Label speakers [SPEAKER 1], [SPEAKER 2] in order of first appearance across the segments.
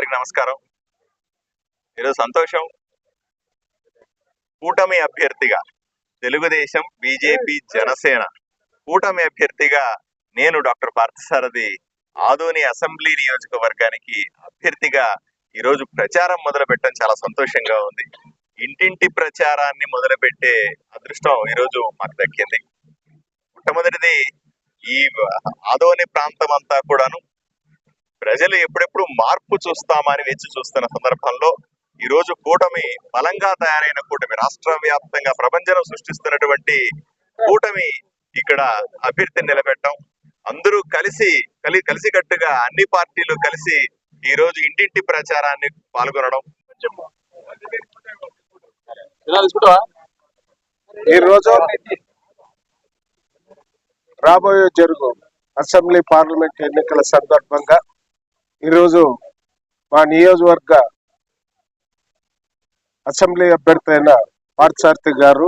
[SPEAKER 1] అందరికి నమస్కారం. ఈరోజు సంతోషం. కూటమి అభ్యర్థిగా తెలుగుదేశం బీజేపీ జనసేన కూటమి అభ్యర్థిగా నేను డాక్టర్ పార్థసారథి ఆదోని అసెంబ్లీ నియోజకవర్గానికి అభ్యర్థిగా ఈరోజు ప్రచారం మొదలు పెట్టడం చాలా సంతోషంగా ఉంది. ఇంటింటి ప్రచారాన్ని మొదలుపెట్టే అదృష్టం ఈరోజు మాకు దక్కింది. మొట్టమొదటిది ఈ ఆదోని ప్రాంతం అంతా కూడాను ప్రజలు ఎప్పుడెప్పుడు మార్పు చూస్తామని వేచి చూస్తున్న సందర్భంలో ఈ రోజు కూటమి బలంగా తయారైన కూటమి రాష్ట్ర వ్యాప్తంగా ప్రపంచం సృష్టిస్తున్నటువంటి కూటమి ఇక్కడ అభ్యర్థిని నిలబెట్టడం. అందరూ కలిసి కలి కలిసికట్టుగా అన్ని పార్టీలు కలిసి ఈ రోజు ఇంటింటి ప్రచారాన్ని పాల్గొనడం.
[SPEAKER 2] ఈ రోజు రాబోయే జరుగు అసెంబ్లీ పార్లమెంట్ ఎన్నికల సందర్భంగా ఈరోజు మా నియోజకవర్గ అసెంబ్లీ అభ్యర్థి అయిన పార్థసారథి గారు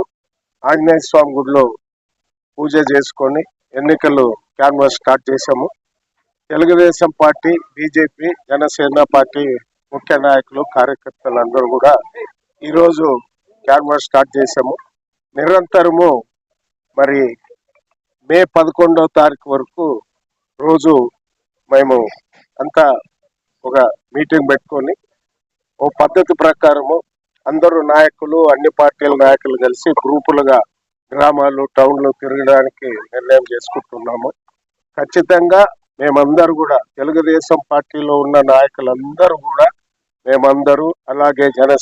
[SPEAKER 2] ఆంజనేయ స్వామి గుడిలో పూజ చేసుకొని ఎన్నికలు క్యాన్వాస్ స్టార్ట్ చేశాము. Telugu Desam party BJP Janasena party ముఖ్య నాయకులు కార్యకర్తలు అందరూ కూడా ఈరోజు క్యాన్వాస్ స్టార్ట్ చేశాము. నిరంతరము మరి మే పదకొండవ తారీఖు వరకు రోజు మేము అంతా ఒక మీటింగ్ పెట్టుకొని ఓ పద్ధతి ప్రకారము అందరూ నాయకులు అన్ని పార్టీల నాయకులు కలిసి గ్రూపులుగా గ్రామాలు టౌన్లు తిరగడానికి నిర్ణయం చేసుకుంటున్నాము. ఖచ్చితంగా మేమందరూ కూడా తెలుగుదేశం పార్టీలో ఉన్న నాయకులందరూ కూడా మేమందరూ అలాగే జనసేన